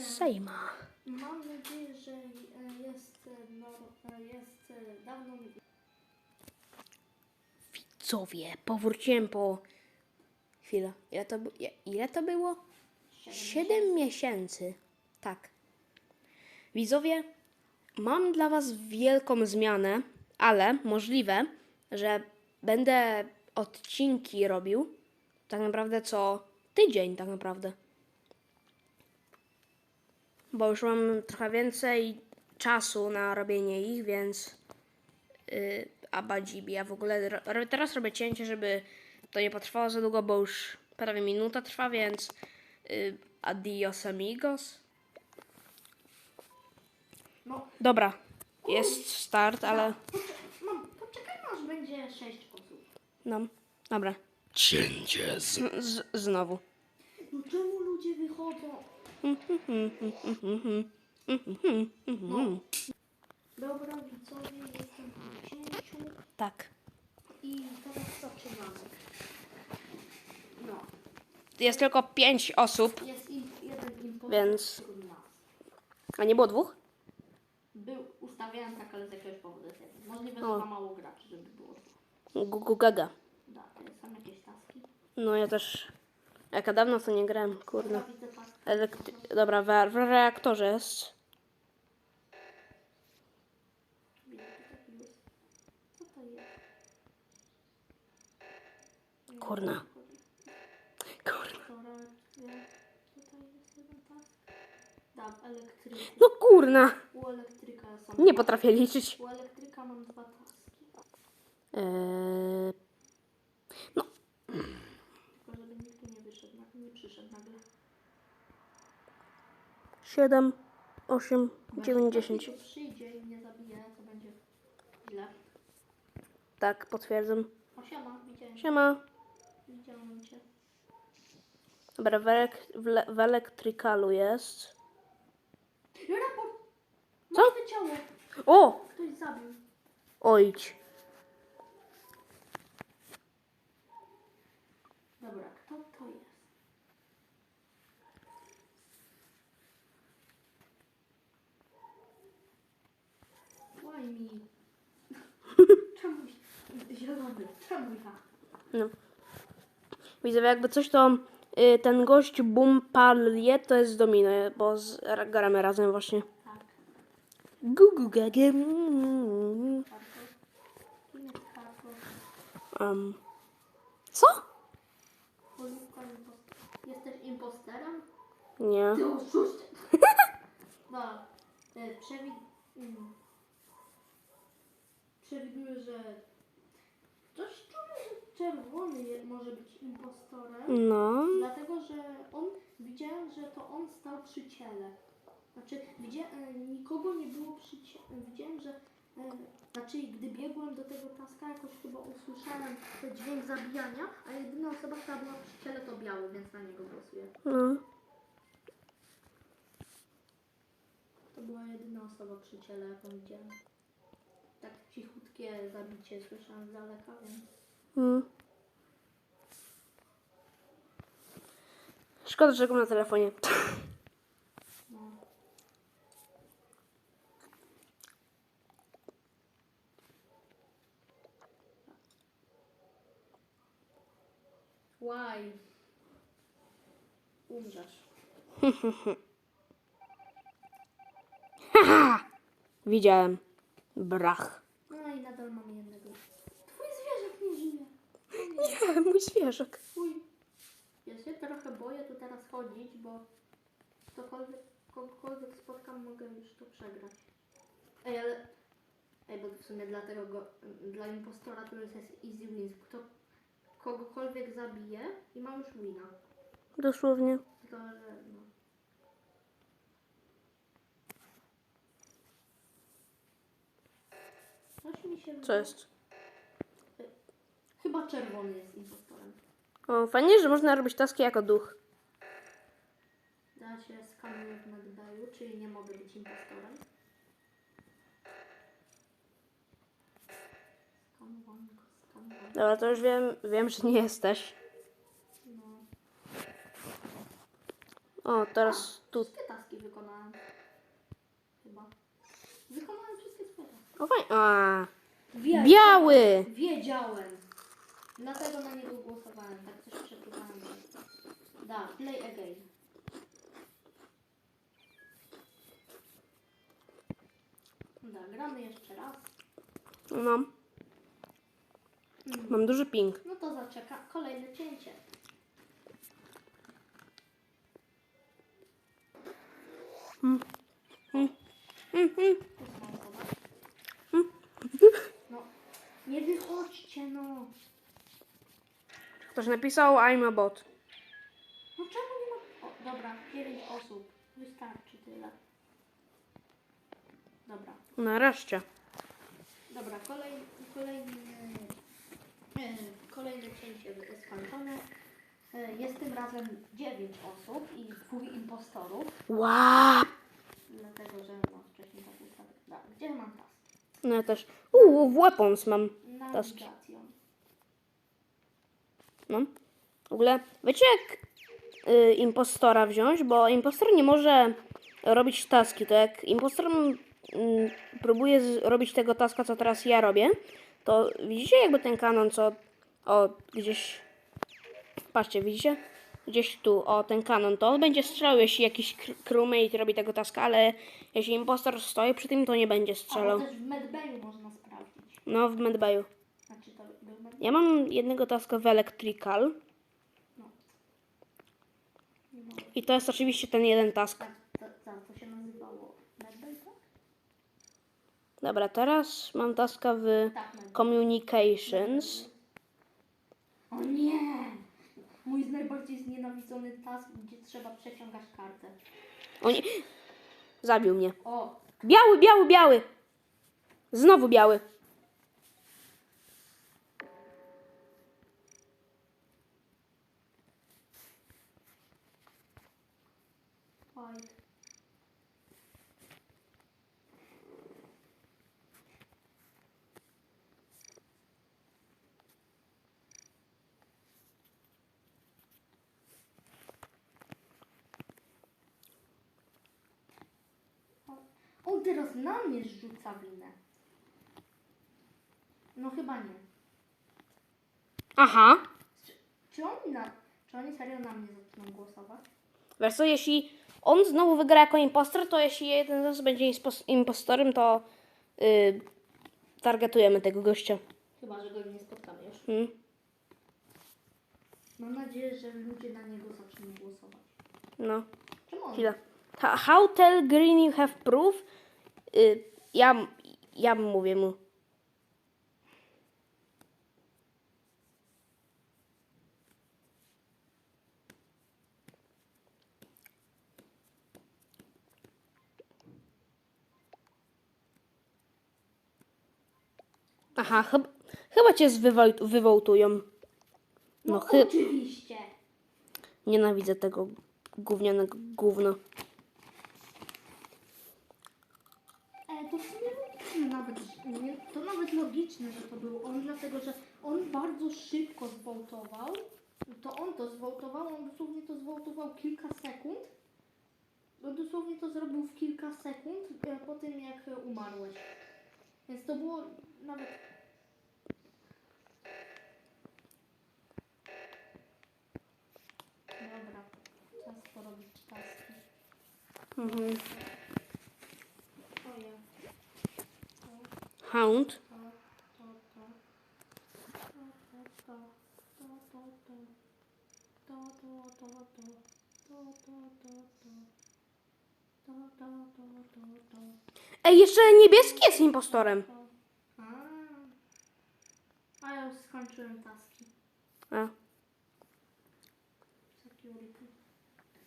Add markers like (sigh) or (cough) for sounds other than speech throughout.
Sejma. Mam nadzieję, że e, jest, no, jest dawno. Widzowie, powróciłem po... Chwila, ile to, ile to było? Siedem miesięcy. Tak. Widzowie, mam dla Was wielką zmianę, ale możliwe, że będę odcinki robił tak naprawdę co tydzień, tak naprawdę. Bo już mam trochę więcej czasu na robienie ich, więc yy, Abadzibi. Ja w ogóle ro, teraz robię cięcie, żeby to nie potrwało za długo, bo już prawie minuta trwa, więc yy, adios amigos. No, Dobra, jest start, ale mam, poczekaj, aż będzie sześć osób. no, dobra. Cięcie z... Z, znowu. No czemu ludzie wychodzą? No. Dobra, widzowie, jestem w księciu Tak. i teraz zaczynamy. No, Jest tylko pięć osób, jest jeden impostor Więc- a nie było dwóch? Był ustawiany tak, ale z jakiegoś powodu jest jeden. Możliwe, że O. za mało graczy, żeby było. Gugu gaga. Da, to są jakieś taski. No ja też. Jaka dawno to nie grałem, kurde. Elektry... Dobra, w, w reaktorze jest. Co? Kurna. Kurna. No kurna. Nie potrafię liczyć. U elektryka mam dwa taski. Eee... No, Tylko żeby nikt tu nie wyszedł, na- nie przyszedł nagle. 7, 8, Bo 9, jak ktoś 10. tu przyjdzie i mnie zabije, to będzie źle. Tak, potwierdzam. O siema, widziałem, Siema. widziałem cię. Dobra, w, elek w, le w elektrykalu jest. Raport! Co? Martwe ciało! O! Ktoś zabił. Ojdź. Dobra, kto to jest? Why me? Czemu ja? No. Widzę, jakby coś to y, ten gość Bumpalie to jest Domino, bo z, ra- gramy razem właśnie. Tak, Gugu gage. mm? Um. Co? Jesteś imposterem? Nie. Ty oszust! (laughs) No, e, przewid... mm. Czuje, że czerwony je, może być impostorem, No. dlatego, że on, widziałem, że to on stał przy ciele. Znaczy, widzia, e, nikogo nie było przy ciele. Widziałem, że, e, znaczy, gdy biegłem do tego taska, jakoś chyba usłyszałem ten dźwięk zabijania, a jedyna osoba, która była przy ciele, to biały, więc na niego głosuję. No. To była jedyna osoba przy ciele, jaką widziałem. Tak cichutkie zabicie słyszałem z daleka, więc... Mm. Szkoda, że go na telefonie. Why? Umrzesz. (laughs) Widziałem. Brach. No i nadal mam jednego. Nie, (laughs) mój zwierzak. Twój. Ja się trochę boję tu teraz chodzić, bo ktokolwiek, kogokolwiek spotkam, mogę już to przegrać. Ej, ale... Ej, bo w sumie dla tego, go, dla impostora to już jest easy wins. Kto kogokolwiek zabije i ma już wina. Dosłownie. Tylko, że no. Coś mi się Co jest? Chyba czerwony jest impostorem. O, fajnie, że można robić taski jako duch. Ja się skanuję w Medbayu, czyli nie mogę być impostorem. Skanowanko, skanowanko. Dobra, to już wiem, wiem, że nie jesteś. No. O, teraz tu. Wszystkie taski wykonałem. Chyba. Wykonałem wszystkie swoje taski. O, fajnie. A, Wie- biały! Wiedziałem. Dlatego na niego głosowałem. Tak coś przeczuwałem. Da, play again. Da, gramy jeszcze raz. No. Mam duży ping. No to zaczeka kolejne cięcie. No, nie wychodźcie no. Ktoś napisał I'm a bot. No czemu nie ma... O, dobra, 9 osób. Wystarczy tyle. Dobra. Nareszcie. Dobra, kolejny, kolejny, e, kolejne cięcie skończone. E, Jest tym razem 9 osób i dwóch impostorów, Wow! dlatego że no, wcześniej tak ustawię. Da, gdzie mam task? No ja też. Uuu, w weapons mam. Taski. Nawigacją. No. W ogóle, wiecie jak y, impostora wziąć? Bo impostor nie może robić taski. To jak impostor mm, próbuje robić tego taska, co teraz ja robię, to widzicie jakby ten kanon, co o gdzieś... Patrzcie, widzicie? Gdzieś tu, o ten kanon, to on będzie strzelał, jeśli jakiś crewmate robi tego taska, ale jeśli impostor stoi przy tym, to nie będzie strzelał. też w medbayu można sprawdzić. No, w medbayu. Znaczy to był medbay? Ja mam jednego taska w electrical. I to jest oczywiście ten jeden task. tak, to, to się nazywało tak? Dobra, teraz mam taska w Tak, communications. O nie! Mój najbardziej znienawidzony task, gdzie trzeba przeciągać kartę. O nie. Zabił mnie. O, Biały, biały, biały. Znowu biały. white. O- On teraz na mnie zrzuca winę. No chyba nie. Aha. Czy, czy oni na, czy oni serio na mnie zaczną głosować? Wiesz co, jeśli on znowu wygra jako impostor, to jeśli jeden z nas będzie impos- impostorem, to yy, targetujemy tego gościa. Chyba, że go nie spotkamy już. Hmm? Mam nadzieję, że ludzie na niego zaczną głosować. No. Czemu on? Chwila. How tell Green you have proof? Y, ja, ja mówię mu. Aha, chyba, chyba cię zwywo- wywołtują. No, No chy- oczywiście. Nienawidzę tego gównianego gówna. E, to w sumie logiczne nawet, nie, to nawet logiczne, że to był on, dlatego że on bardzo szybko zwołtował. To on to zwołtował, on dosłownie to zwołtował kilka sekund. On dosłownie to zrobił w kilka sekund e, po tym, jak umarłeś. Więc to było nawet... Dobra, czas porobić taski. Mhm. Ojej. Hound. To, to, to. To, to, to. To, to, to. To, to, to, to. To, to, to, to. To, to, to, to, to. Ej, jeszcze niebieski jest impostorem. To. A. A ja już skończyłem taski. A. Security.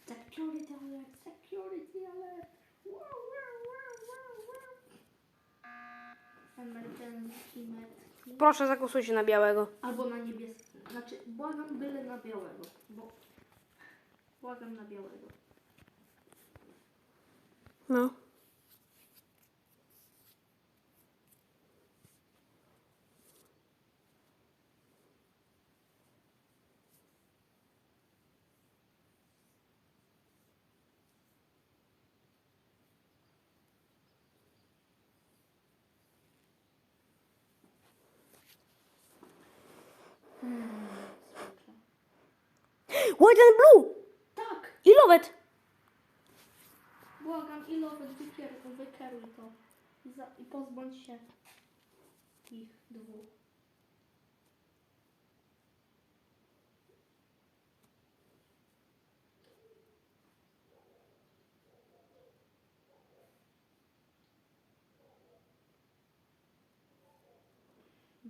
Security alert, security alert. Wow, wow, wow, wow, wow. Medkit. Proszę, zagłosujcie na białego. Albo na niebieski. Znaczy, błagam byle na białego, bo... Błagam na białego. No. Tak! I lowet! Błagam, ilowy wykier- wykeruj to. I, za, I pozbądź się ich dwóch.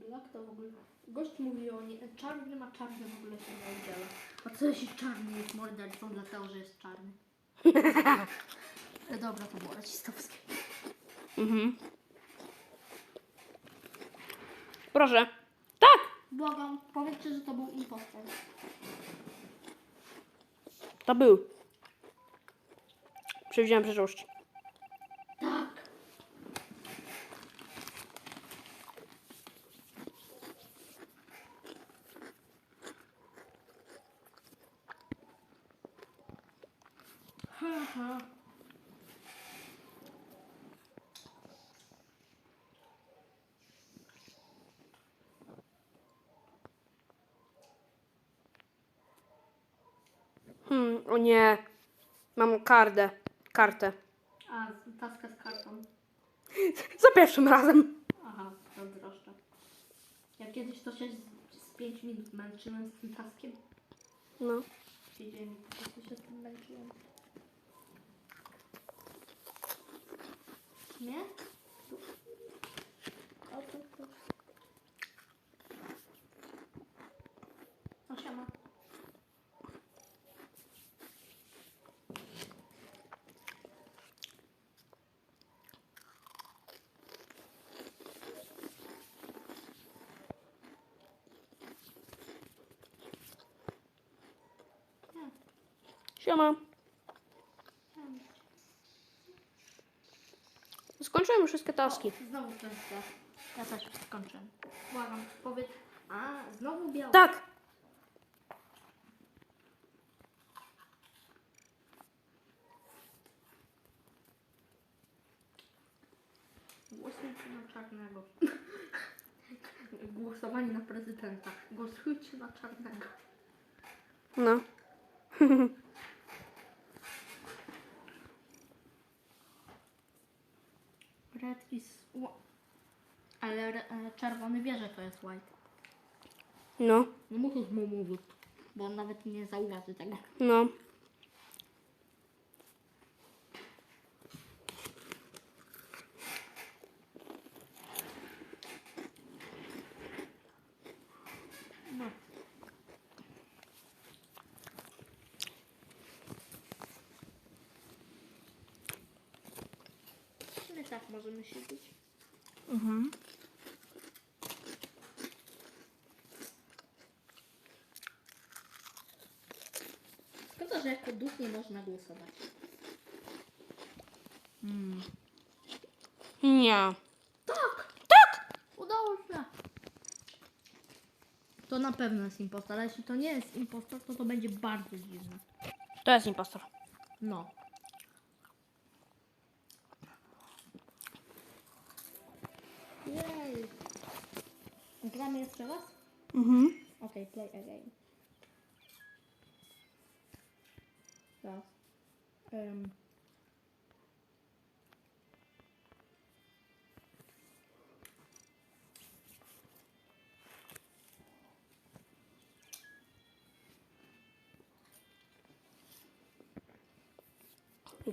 Jak to w ogóle? Gość mówi o nie. Czarny ma czarny w ogóle się nie udziela. A co jeśli czarny jest mordercą dlatego, że jest czarny? E, Dobra, to było rasistowskie. Mhm. Proszę. Tak! Błagam, powiedzcie, że to był impostor. To był. Przewidziałem przeszłość. Tak. Ha, ha. Hmm, o nie. Mam kartę. Kartę. A, taska z kartą. (laughs) Za pierwszym razem. Aha, zazdroszczę. Ja kiedyś to się z, z 5 minut męczyłem z tym taskiem. No. Tydzień po prostu się z tym męczyłem. Nie? Tu. O, tu, tu. O, siema. Nie, Siema. Skończyłem już wszystkie taski. Znowu często. Ja też skończę. Błagam, powiedz. A, znowu biały. Tak! Głosujcie na czarnego. Głosowanie na prezydenta. Głosujcie na czarnego. No. (laughs) Ale e, czerwony wie, że to jest white. No. Nie musisz mu mówić, bo on nawet nie zauważy tego. No. No. My tak możemy siedzieć. Mhm. Szkoda, że jako duch nie można głosować. Nie. Tak! Udało się! To na pewno jest impostor, ale jeśli to nie jest impostor, to to będzie bardzo dziwne. To jest impostor. No. Jej! Gramy jeszcze raz? Mhm. Okej, play again. Raz. Um.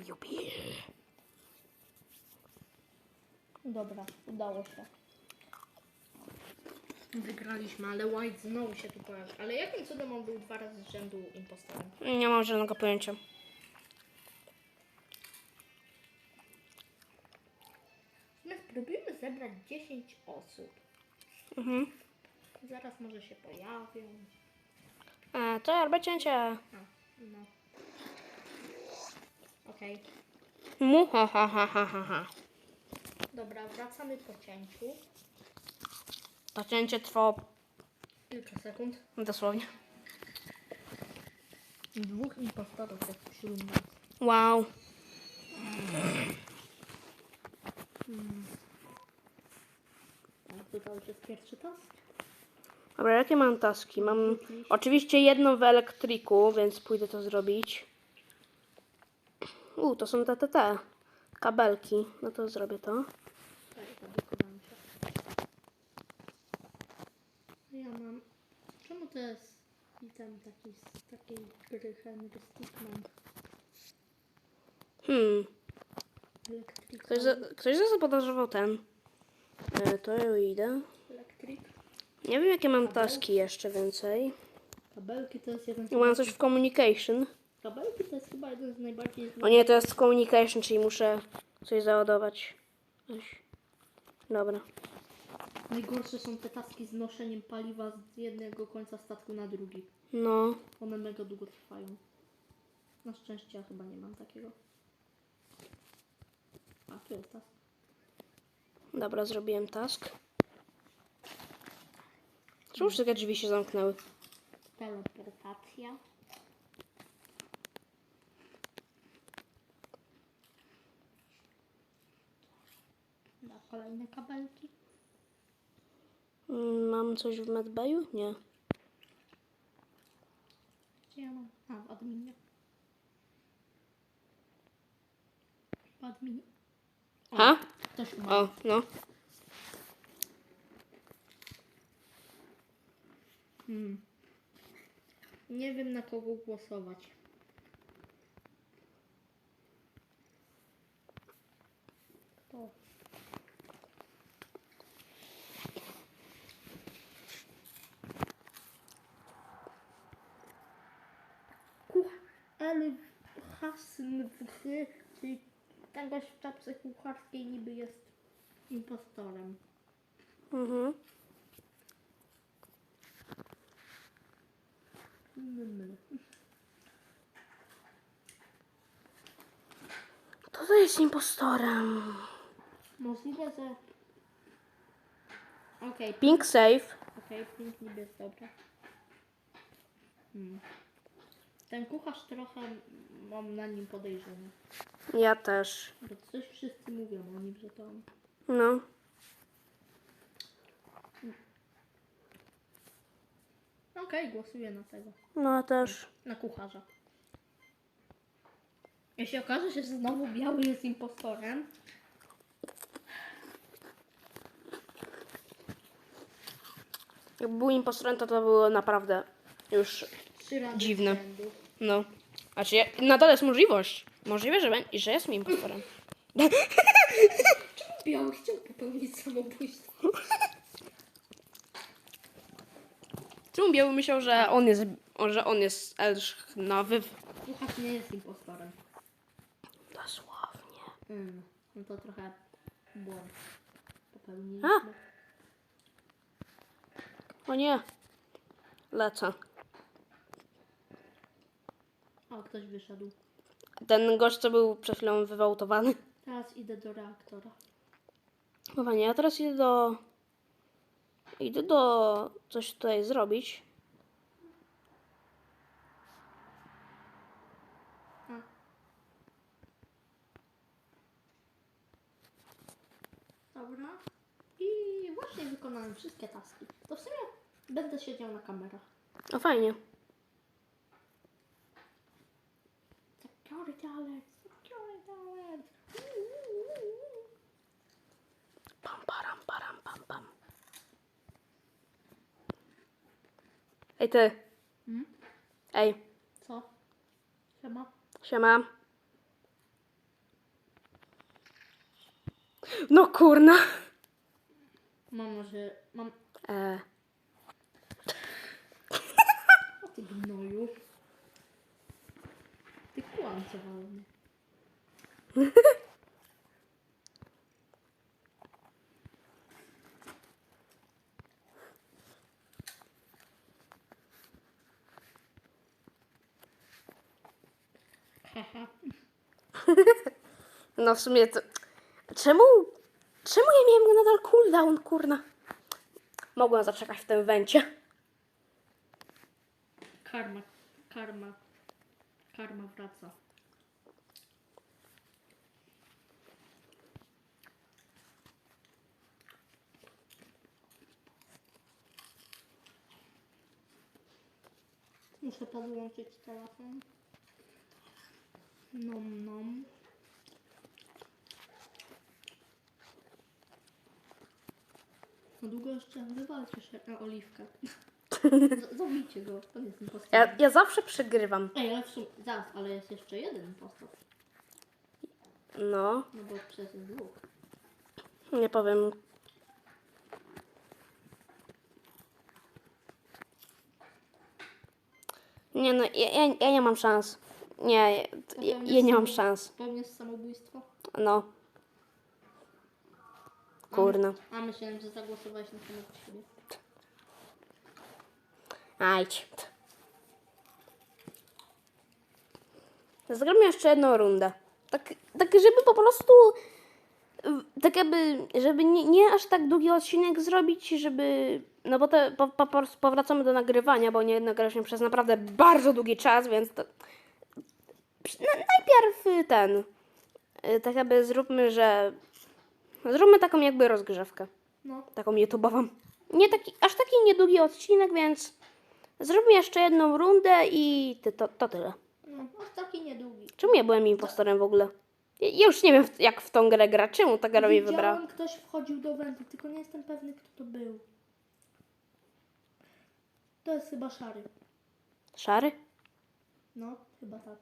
Jupi. Dobra, udało się. Wygraliśmy, ale White znowu się tu pojawił. Ale jakim cudem on był dwa razy z rzędu impostorem? Nie mam żadnego pojęcia. Zebrać 10 osób. Mhm. Zaraz może się pojawią. A, to robię cięcie. A, no. Okej. Mu, ha, ha, ha, ha, ha, ha. Dobra, wracamy po cięciu. To cięcie trwało Kilka sekund. dosłownie. Dwóch impostorów jest wśród nas. Wow. Już jest pierwszy task? Dobra, jakie mam taski? Mam oczywiście jedną w elektryku, więc pójdę to zrobić. U, to są te, te, te kabelki. No to zrobię to. Tak, się. Ja mam... Czemu to jest item taki z takiej gry Henry Stickman? Hmm, ktoś, za, ktoś zapodarował ten. E, to ja idę. Nie wiem, jakie mam taski jeszcze więcej. Kabelki to jest jeden z... Mam coś w communication. Kabelki to jest chyba jeden z najbardziej... O nie, to jest communication, czyli muszę coś załadować. Dobra. Najgorsze są te taski z noszeniem paliwa z jednego końca statku na drugi. No. One mega długo trwają. Na szczęście ja chyba nie mam takiego. A, tu jest task. Dobra, zrobiłem task. Czemu wszystkie drzwi się zamknęły? Teleportacja. Na kolejne kabelki. Mm, Mam coś w medbayu? Nie. Gdzie ja mam? A, w adminie. W adminie. O, no. Hmm. Nie wiem na kogo głosować. To. Kuch, ale hasn w gość w czapce kucharskiej niby jest impostorem. Mhm. Mm. Kto to jest impostorem? Możliwe, że... Okej, Pink safe. okej, pink niby jest dobra. Hmm. Ten kucharz trochę mam na nim podejrzenie. Ja też. Bo coś wszyscy mówią o nim, że to on. No. Okej, głosuję na tego. No ja też. Na kucharza. Jeśli okaże się, że znowu biały jest impostorem, Jak był impostorem, to to było naprawdę już trzy razy Dziwne. z rzędu. No. Znaczy, nadal jest możliwość. Możliwe, że, że jest mi impostorem. (laughs) Biały chciał popełnić samobójstwo. Czemu Biały myślał, że on jest, że on jest elsznowy? Kucharz nie jest impostorem. Dosłownie. Mm, no to trochę błąd popełniliśmy. A! O nie. Lecę. O, ktoś wyszedł. Ten gość, co był przed chwilą wywautowany. Teraz idę do reaktora. Chyba nie, ja teraz idę do... Idę do... coś tutaj zrobić. Dobra. I właśnie wykonałem wszystkie taski. To w sumie będę siedział na kamerach. O, fajnie. Security alert! Security alert! Pam, param, param, pam, pam. Ej, ty. Hmm? Ej, Co? Siema? siema. No kurna. Mam może... Mam... E, (laughs) O ty gnoju. Walny. (laughs) Haha. no w sumie to... Czemu... Czemu ja miałem nadal cooldown, kurna? Mogłem zaczekać w tym węcie. Karma, karma wraca. Muszę podłączyć telefon. Nom nom. No długo jeszcze wywalczysz na oliwkę. (laughs) Zabijcie go, on jest impostorem. Ja, ja zawsze przegrywam. Ej, ale w sumie, zaraz, ale jest jeszcze jeden impostor. No, No bo przez dwóch. nie powiem. Nie no, ja, ja, ja nie mam szans. Nie, ja, ja, ja nie mam szans. Pewnie jest samobójstwo. No. Kurna. A myślałem, że zagłosowałeś na samego siebie. Ajdź. Zrobimy jeszcze jedną rundę. Tak, tak żeby po prostu. Tak jakby, żeby nie, nie aż tak długi odcinek zrobić, żeby. No bo te, po, po, prostu powracamy do nagrywania, bo nie nagraliśmy przez naprawdę bardzo długi czas, więc to. Najpierw ten. y, Tak jakby zróbmy, że. Zróbmy taką jakby rozgrzewkę No, taką YouTube'ową. Nie taki, aż taki niedługi odcinek, więc zróbmy jeszcze jedną rundę i ty, to, to tyle. no, taki niedługi. Czemu ja byłem impostorem w ogóle? Ja, ja już nie wiem, jak w tą grę gra. Czemu ta gra mnie wybrała? Widziałem, ktoś wchodził do wentu, tylko nie jestem pewny, kto to był. To jest chyba szary. Szary? No, chyba tak.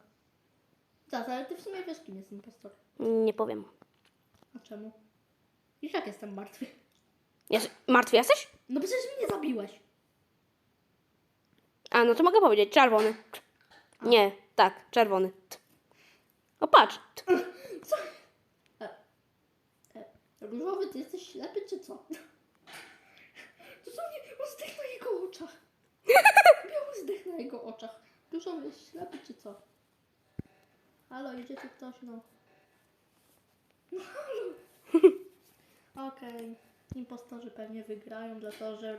Zaraz, ale ty w sumie wiesz, kim jest impostor. Nie powiem. A czemu? Już jak jestem martwy. Jest, martwy jesteś? No przecież mnie zabiłeś. A, no to mogę powiedzieć. Czerwony. Nie, tak, czerwony. O, patrz. (laughs) E, e, różowy, ty jesteś ślepy, czy co? (laughs) Dosłownie, on zdech na jego oczach. (laughs) Miał zdech na jego oczach. Różowy jest ślepy, czy co? Halo, idzie tu ktoś, no. No halo. Impostorzy pewnie wygrają, dlatego że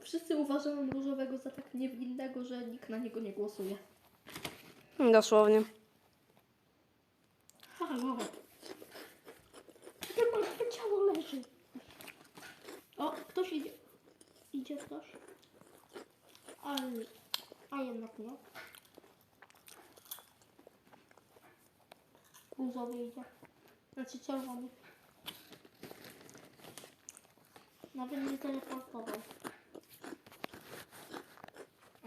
wszyscy uważają różowego za tak niewinnego, że nikt na niego nie głosuje. Dosłownie. Halo. Takie martwe ciało leży. O, ktoś idzie. Idzie ktoś. Ale, a jednak nie. Różowy idzie. Znaczy czerwony. Nawet nie teleportował.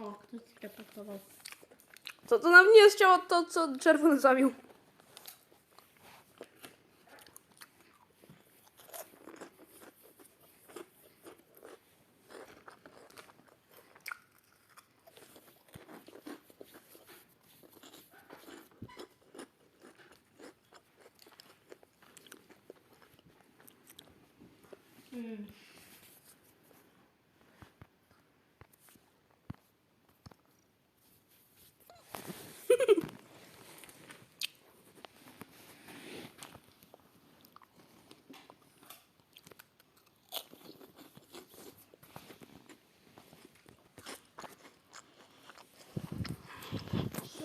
O, ktoś teleportował. To, to nam nie jest ciało to, co czerwony zabił. Hmm.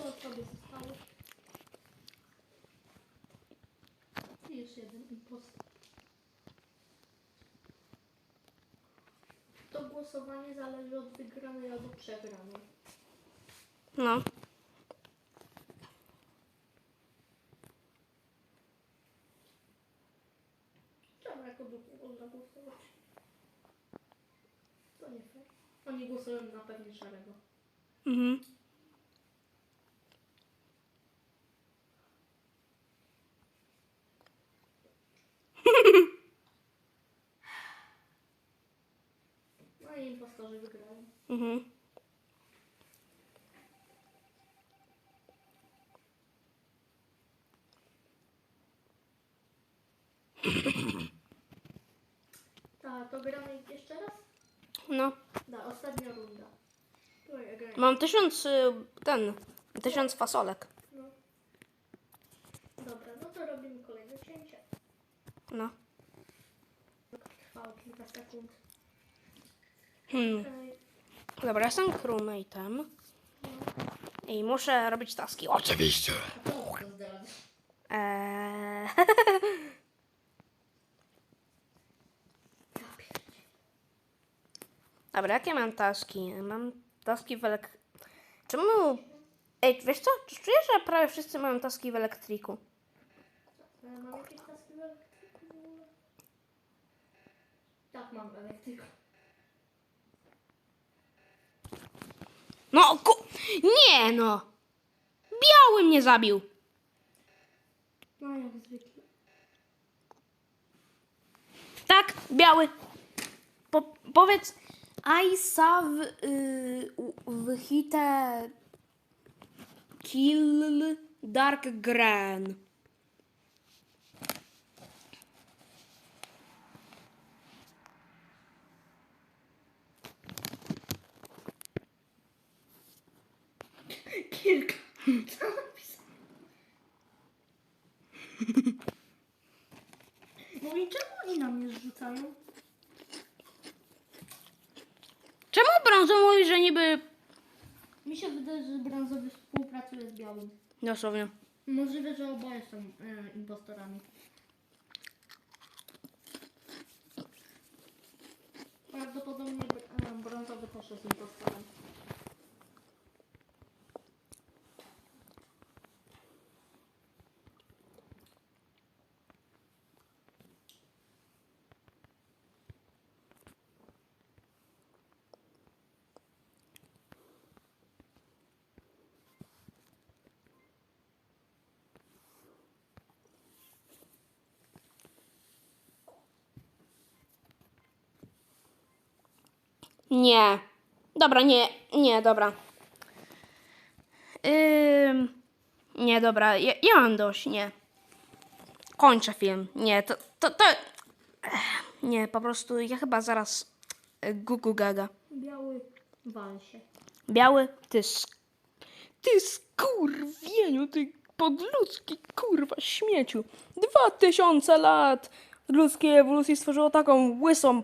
Trzy osoby zostały. I jeszcze jeden impostor. To głosowanie zależy od wygranej albo przegranej. No. Czemu jako duch nie można głosować? To nie fair. Oni głosują na pewnie szarego. Mhm. I impostorzy wygrają. Mhm. (clears throat) Ta, to gramy jeszcze raz? No. Da, ostatnia runda. To ja grałem. Mam tysiąc, y, ten, tysiąc fasolek. No. Dobra, no to robimy kolejne cięcie. No. Trwało kilka sekund. Hmm. Dobra, jestem crewmate'em. I muszę robić taski. O, Oczywiście. Eee. Dobra, jakie mam taski? Mam taski w elek... Czemu... Ej, wiesz co? Czy czujesz, że prawie wszyscy mają taski w elektryku? E, Mam jakieś taski w elektryku? Tak, mam w elektryku. No, ku... Nie, no! Biały mnie zabił! No jak zwykle. Tak, biały. Po, powiedz, I saw y, w hite kill dark green. Kilka. Co napisał? No i czemu oni na mnie zrzucają? Czemu brązo mówi, że niby... Mi się wydaje, że brązowy współpracuje z białym. Dosłownie. Możliwe, że oboje są e, impostorami. Prawdopodobnie e, brązowy też jest impostorem. Nie. Dobra, nie, nie, dobra. Ym, nie, dobra, ja, ja mam dość, nie. Kończę film. Nie, to, to, to... Nie, po prostu ja chyba zaraz e, gugu gaga. Biały wal się. Biały, ty sk... Ty skurwieniu, ty podludzki kurwa śmieciu. Dwa tysiące lat ludzkiej ewolucji stworzyło taką łysą